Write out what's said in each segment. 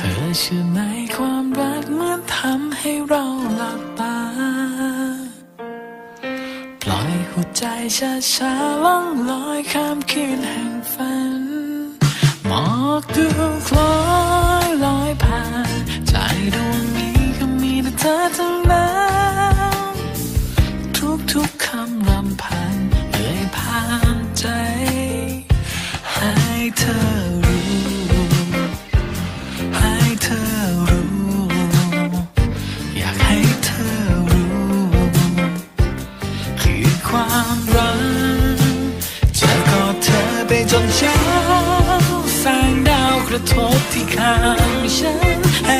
ธอเชื่อในความรักเหมือนทำให้เราหลับตา ปล่อยหัวใจช้าช้าๆล่องลอยข้ามคืนแห่งฝัน หมอกดูคล้อยลอยผ่าน ใจดวงนี้ก็มีแต่เธอทั้งนั้นทุกๆคำรำพันเอ่ยผ่านใจ ให้เธอ เช้าแสงดาวกระทบที่ข้างฉัน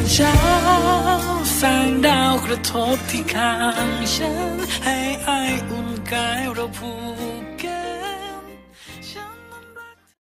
นเช้าแสงดาวกระทบที่ข้างฉัน ให้ไออุ่นกายเราผูก